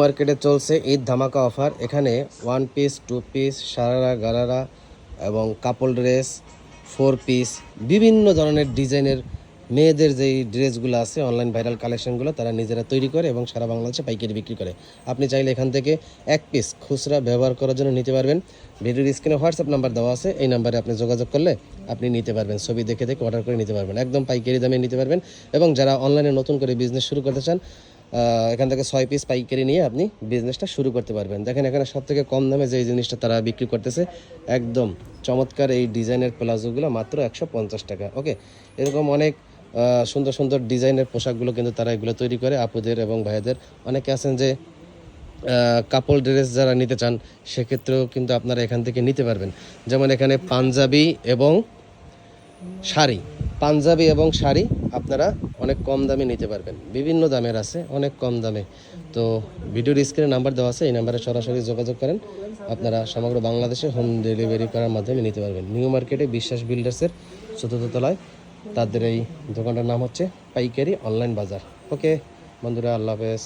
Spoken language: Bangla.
মার্কেটে চলছে ঈদ ধামাকা অফার। এখানে one piece two piece sharara, gharara এবং কাপল ড্রেস ফোর পিস বিভিন্ন ধরনের ডিজাইনের মেয়েদের যেই ড্রেসগুলো আছে অনলাইন ভাইরাল কালেকশনগুলো তারা নিজেরা তৈরি করে এবং সারা বাংলাদেশে পাইকারি বিক্রি করে। আপনি চাইলে এখান থেকে এক পিস খুচরা ব্যবহার করার জন্য নিতে পারবেন। ভিডিওর স্ক্রিনে হোয়াটসঅ্যাপ নাম্বার দেওয়া আছে, এই নাম্বারে আপনি যোগাযোগ করলে আপনি নিতে পারবেন। ছবি দেখে দেখে অর্ডার করে নিতে পারবেন। একদম পাইকারি দামে নিতে পারবেন এবং যারা অনলাইনে নতুন করে বিজনেস শুরু করতে চান এখান থেকে ছয় পিস পাইকারি নিয়ে আপনি বিজনেসটা শুরু করতে পারবেন। দেখেন এখানে সব থেকে কম দামে যে জিনিসটা তারা বিক্রি করতেছে, একদম চমৎকার এই ডিজাইনের প্লাজোগুলো মাত্র একশো পঞ্চাশ টাকা ওকে এরকম অনেক সুন্দর সুন্দর ডিজাইনের পোশাকগুলো কিন্তু তারা এগুলো তৈরি করে, আপুদের এবং ভাইদের। অনেকে আছেন যে কাপল ড্রেস যারা নিতে চান, সেক্ষেত্রেও কিন্তু আপনারা এখান থেকে নিতে পারবেন। যেমন এখানে পাঞ্জাবি এবং শাড়ি, পাঞ্জাবি এবং শাড়ি আপনারা অনেক কম দামে নিতে পারবেন। বিভিন্ন দামের আছে, অনেক কম দামে। তো ভিডিওর স্ক্রিনে নাম্বার দেওয়া আছে, এই নাম্বারে সরাসরি যোগাযোগ করেন। আপনারা সমগ্র বাংলাদেশে হোম ডেলিভারি করার মাধ্যমে নিতে পারবেন। নিউ মার্কেটে বিশ্বাস বিল্ডার্সের চতুর্থ তলায় তাদের এই দোকানটার নাম হচ্ছে পাইকারি অনলাইন বাজার। ওকে, বন্ধুরা, আল্লাহ হাফেজ।